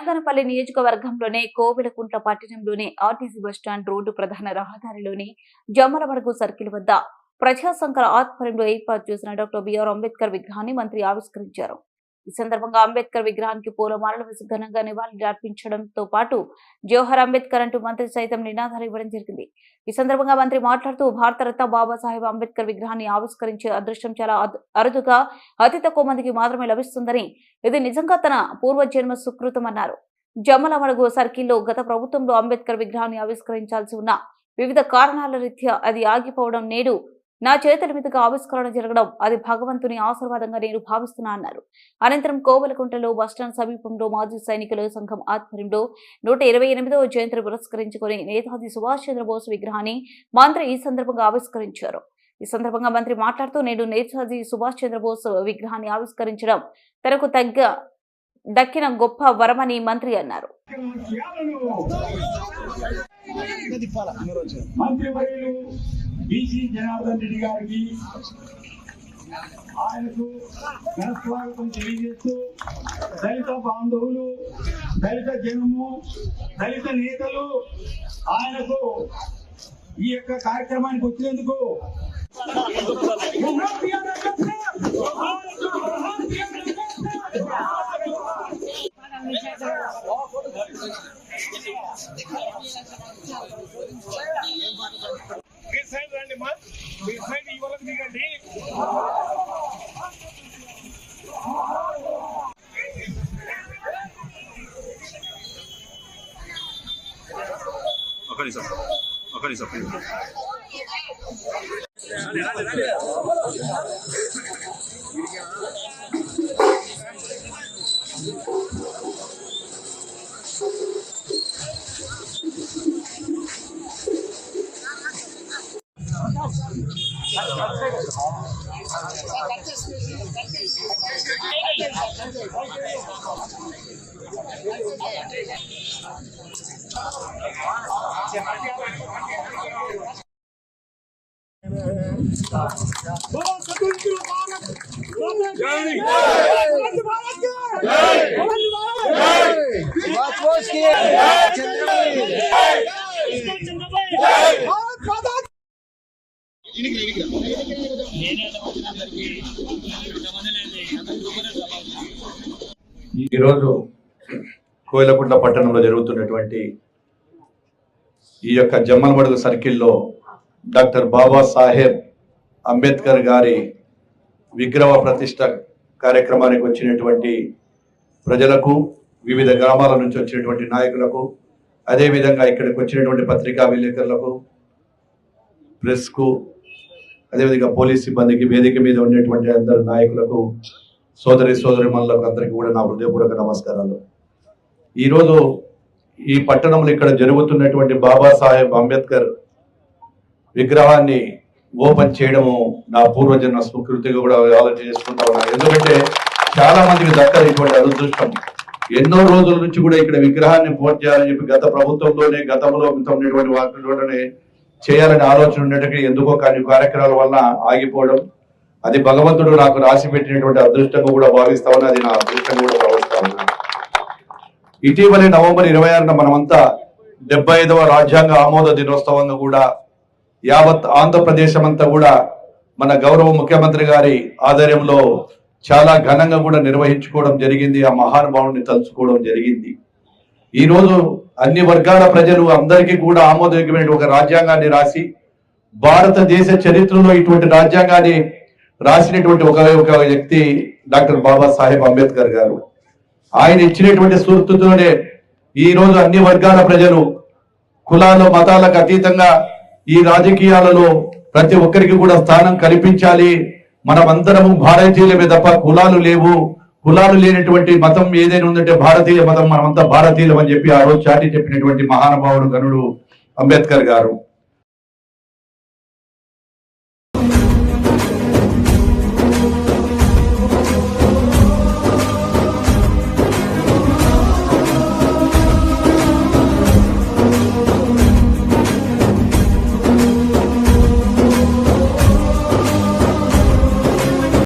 నాగనపల్లి నియోజకవర్గంలోనే కోవిలకుంట్ల పట్టణంలోని RTC bus stand road ప్రధాన రహదారిలోని జమ్మలమడుగు సర్కిల్ వద్ద ప్రజా సంఘాల ఆధ్వర్యంలో ఏర్పాటు చేసిన డాక్టర్ బిఆర్ అంబేద్కర్ విగ్రహాన్ని మంత్రి ఆవిష్కరించారు. ఈ సందర్భంగా అంబేద్కర్ విగ్రహానికి పూలమాలలు వేసి ఘనంగా నివాళులు అర్పించడంతో పాటు జవహర్ అంబేద్కర్ అంటూ మంత్రి సైతం నినాదాలు ఇవ్వడం జరిగింది. ఈ సందర్భంగా మంత్రి మాట్లాడుతూ భారతరత్న బాబాసాహెబ్ అంబేద్కర్ విగ్రహాన్ని ఆవిష్కరించే అదృష్టం చాలా అరుదుగా అతి తక్కువ మందికి మాత్రమే లభిస్తుందని ఇది నిజంగా తన పూర్వజన్మ సుకృతం అన్నారు. జమ్మలమడుగు సర్కిల్లో గత ప్రభుత్వంలో అంబేద్కర్ విగ్రహాన్ని ఆవిష్కరించాల్సి ఉన్న వివిధ కారణాల రీత్యా అది ఆగిపోవడం నేడు నా చేతుల మీదుగా ఆవిష్కరణ జరగడం అది భగవంతుని ఆశీర్వాదంగా నేను భావిస్తున్నా అన్నారు. అనంతరం కోవలకుంటలో బస్టాండ్ సమీపంలో మాజీ సైనికుల సంఘం ఆధ్వర్యంలో నూట ఇరవై ఎనిమిదవ జయంతిని పురస్కరించుకుని నేతాజీ సుభాష్ చంద్రబోస్ విగ్రహాన్ని మంత్రి ఈ సందర్భంగా ఆవిష్కరించారు. ఈ సందర్భంగా మంత్రి మాట్లాడుతూ నేడు నేతాజీ సుభాష్ చంద్రబోస్ విగ్రహాన్ని ఆవిష్కరించడం తనకు తగ్గ దక్కిన గొప్ప వరమని మంత్రి అన్నారు. మంత్రివర్యులు బీసీ జనార్దన్ రెడ్డి గారికి ఆయనకు ఘనస్వాగతం తెలియజేస్తూ దళిత బాంధవులు దళిత జనము దళిత నేతలు ఆయనకు ఈ యొక్క కార్యక్రమానికి వచ్చినందుకు にさん。赤にさん。Dale, dale, dale. ఈరోజు కోయిలకుంట్ల పట్టణంలో జరుగుతున్నటువంటి ఈ యొక్క జమ్మలమడుగు సర్కిల్లో డాక్టర్ బాబాసాహెబ్ అంబేద్కర్ గారి విగ్రహ ప్రతిష్ట కార్యక్రమానికి వచ్చినటువంటి ప్రజలకు వివిధ గ్రామాల నుంచి వచ్చినటువంటి నాయకులకు అదేవిధంగా ఇక్కడికి వచ్చినటువంటి పత్రికా విలేకరులకు ప్రెస్కు అదేవిధంగా పోలీస్ సిబ్బందికి వేదిక మీద ఉన్నటువంటి అందరు నాయకులకు సోదరి సోదరి మనులకు అందరికీ కూడా నా హృదయపూర్వక నమస్కారాలు. ఈరోజు ఈ పట్టణంలో ఇక్కడ జరుగుతున్నటువంటి బాబాసాహెబ్ అంబేద్కర్ విగ్రహాన్ని ఓపెన్ చేయడము నా పూర్వజన్మ స్వీకృతిగా కూడా ఆలోచన చేసుకుంటా ఉన్నాను ఎందుకంటే చాలా మందికి దక్కదు ఇటువంటి అదృష్టం. ఎన్నో రోజుల నుంచి కూడా ఇక్కడ విగ్రహాన్ని పూజ చేయాలని చెప్పి గత ప్రభుత్వంలోనే గతంలో ఉన్నటువంటి వాటిలోనే చేయాలని ఆలోచన ఉండేటప్పుడు ఎందుకో కానీ కార్యక్రమాల వల్ల ఆగిపోవడం. అది భగవంతుడు నాకు రాసి పెట్టినటువంటి అదృష్టంగా కూడా భావిస్తామని అది నా అదృష్టంగా కూడా ఇటీవలే నవంబర్ ఇరవై ఆరున మనమంతా డెబ్బై ఐదవ రాజ్యాంగ ఆమోద దినోత్సవంగా కూడా యావత్ ఆంధ్రప్రదేశం అంతా కూడా మన గౌరవ ముఖ్యమంత్రి గారి ఆధ్వర్యంలో చాలా ఘనంగా కూడా నిర్వహించుకోవడం జరిగింది ఆ మహానుభావుని తలుచుకోవడం జరిగింది. ఈ రోజు అన్ని వర్గాల ప్రజలు అందరికీ కూడా ఆమోదయోగ్యమైన ఒక రాజ్యాంగాన్ని రాసి భారతదేశ చరిత్రలో ఇటువంటి రాజ్యాంగాన్ని రాసినటువంటి ఒక ఒక వ్యక్తి డాక్టర్ బాబాసాహెబ్ అంబేద్కర్ గారు. ఆయన ఇచ్చినటువంటి స్ఫూర్తితోనే ఈ రోజు అన్ని వర్గాల ప్రజలు కులాలు మతాలకు అతీతంగా ఈ రాజకీయాలలో ప్రతి ఒక్కరికి కూడా స్థానం కల్పించాలి. మనమందరము భారతీయులమే తప్ప కులాలు లేవు. కులాలు లేనటువంటి మతం ఏదైనా ఉందంటే భారతీయ మతం మనమంతా భారతీయులం అని చెప్పి ఆ రోజు చాటి చెప్పినటువంటి మహానుభావుడు గనుడు అంబేద్కర్ గారు.